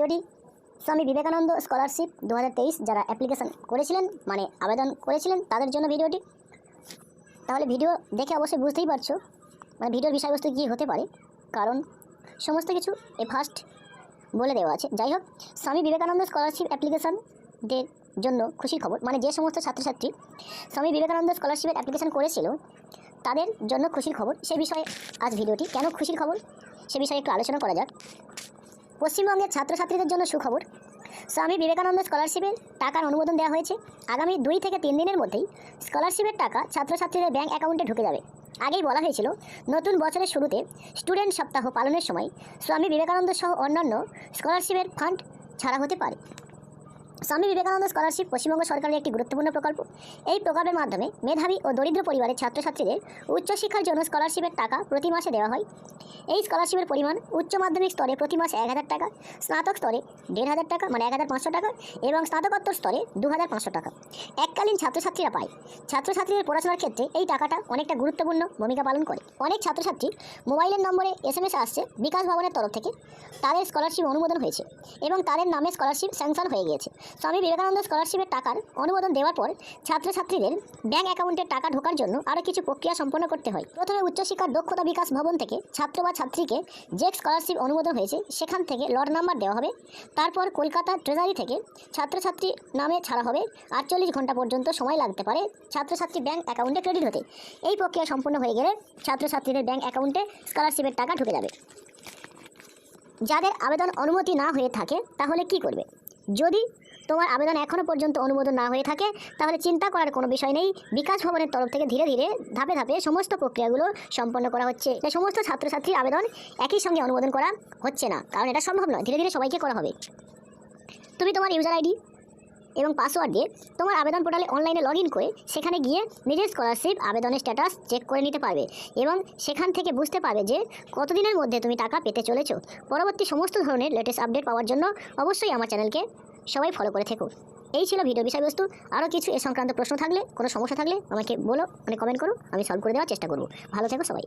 ভিডিওটি স্বামী বিবেকানন্দ স্কলারশিপ দু হাজার তেইশ যারা অ্যাপ্লিকেশন করেছিলেন মানে আবেদন করেছিলেন তাদের জন্য ভিডিওটি। তাহলে ভিডিও দেখে অবশ্যই বুঝতেই পারছ মানে ভিডিওর বিষয়বস্তু কী হতে পারে। কারণ সমস্ত কিছু এ ফার্স্ট বলে দেওয়া আছে। যাই হোক, স্বামী বিবেকানন্দ স্কলারশিপ অ্যাপ্লিকেশনদের জন্য খুশির খবর মানে যে সমস্ত ছাত্রছাত্রী স্বামী বিবেকানন্দ স্কলারশিপের অ্যাপ্লিকেশন করেছিল, তাদের জন্য খুশির খবর। সে বিষয়ে আজ ভিডিওটি কেন খুশির খবর, সে বিষয়ে একটু আলোচনা করা যাক। পশ্চিমবঙ্গের ছাত্রছাত্রীদের জন্য সুখবর। স্বামী বিবেকানন্দ স্কলারশিপের টাকার অনুমোদন দেওয়া হয়েছে। আগামী দুই থেকে তিন দিনের মধ্যেই স্কলারশিপের টাকা ছাত্রছাত্রীদের ব্যাঙ্ক অ্যাকাউন্টে ঢুকে যাবে। আগেই বলা হয়েছিল, নতুন বছরের শুরুতে স্টুডেন্ট সপ্তাহ পালনের সময় স্বামী বিবেকানন্দ সহ অন্যান্য স্কলারশিপের ফান্ড ছাড়া হতে পারে। স্বামী বিবেকানন্দ স্কলারশিপ পশ্চিমবঙ্গ সরকারের একটি গুরুত্বপূর্ণ প্রকল্প। এই প্রকল্পের মাধ্যমে মেধাবী ও দরিদ্র পরিবারের ছাত্রছাত্রীদের উচ্চশিক্ষার জন্য স্কলারশিপের টাকা প্রতি মাসে দেওয়া হয়। এই স্কলারশিপের পরিমাণ উচ্চ মাধ্যমিক স্তরে প্রতি মাসে এক হাজার টাকা, স্নাতক স্তরে দেড় হাজার টাকা মানে এক হাজার পাঁচশো টাকা এবং স্নাতকোত্তর স্তরে দু হাজার পাঁচশো টাকা। এককালীন ছাত্রছাত্রীরা পায়। ছাত্রছাত্রীদের পড়াশোনার ক্ষেত্রে এই টাকাটা অনেকটা গুরুত্বপূর্ণ ভূমিকা পালন করে। অনেক ছাত্রছাত্রী মোবাইলের নম্বরে এস এম এস আসছে বিকাশ ভবনের তরফ থেকে। তাদের স্কলারশিপ অনুমোদন হয়েছে এবং তাদের নামে স্কলারশিপ স্যাংশন হয়ে গিয়েছে। স্বামী বিবেকানন্দ স্কলারশিপের টাকার অনুমোদন দেওয়ার পর ছাত্রছাত্রীদের ব্যাংক অ্যাকাউন্টে টাকা ঢোকার জন্য আরও কিছু প্রক্রিয়া সম্পন্ন করতে হয়। প্রথমে উচ্চশিক্ষার দক্ষতা বিকাশ ভবন থেকে ছাত্র বা ছাত্রীকে যে স্কলারশিপ অনুমোদন হয়েছে। সেখান থেকে লট নাম্বার দেওয়া হবে। তারপর কলকাতা ট্রেজারি থেকে ছাত্রছাত্রী নামে ছাড়া হবে। আটচল্লিশ ঘণ্টা পর্যন্ত সময় লাগতে পারে ছাত্রছাত্রী ব্যাংক অ্যাকাউন্টে ক্রেডিট হতে। এই প্রক্রিয়া সম্পন্ন হয়ে গেলে ছাত্রছাত্রীদের ব্যাংক অ্যাকাউন্টে স্কলারশিপের টাকা ঢুকে যাবে। যাদের আবেদন অনুমতি না হয়ে থাকে, তাহলে কি করবে? যদি তোমার আবেদন এখনও পর্যন্ত অনুমোদন না হয়ে থাকে, তাহলে চিন্তা করার কোনো বিষয় নেই। বিকাশ ভবনের তরফ থেকে ধীরে ধীরে ধাপে ধাপে সমস্ত প্রক্রিয়াগুলো সম্পন্ন করা হচ্ছে। তাই সমস্ত ছাত্রছাত্রীর আবেদন একই সঙ্গে অনুমোদন করা হচ্ছে না, কারণ এটা সম্ভব নয়। ধীরে ধীরে সবাইকে করা হবে। তুমি তোমার ইউজার আইডি এবং পাসওয়ার্ড দিয়ে তোমার আবেদন পোর্টালে অনলাইনে লগ করে সেখানে গিয়ে নিজের স্কলারশিপ আবেদনের স্ট্যাটাস চেক করে নিতে পারবে এবং সেখান থেকে বুঝতে পারবে যে কতদিনের মধ্যে তুমি টাকা পেতে চলেছো। পরবর্তী সমস্ত ধরনের লেটেস্ট আপডেট পাওয়ার জন্য অবশ্যই আমার চ্যানেলকে সবাই ফলো করে থেকো। এই ছিল ভিডিও বিষয়বস্তু। আরও কিছু এ সংক্রান্ত প্রশ্ন থাকলে, কোনো সমস্যা থাকলে আমাকে বলো মানে কমেন্ট করো, আমি সলভ করে দেওয়ার চেষ্টা করব। ভালো থেকো সবাই।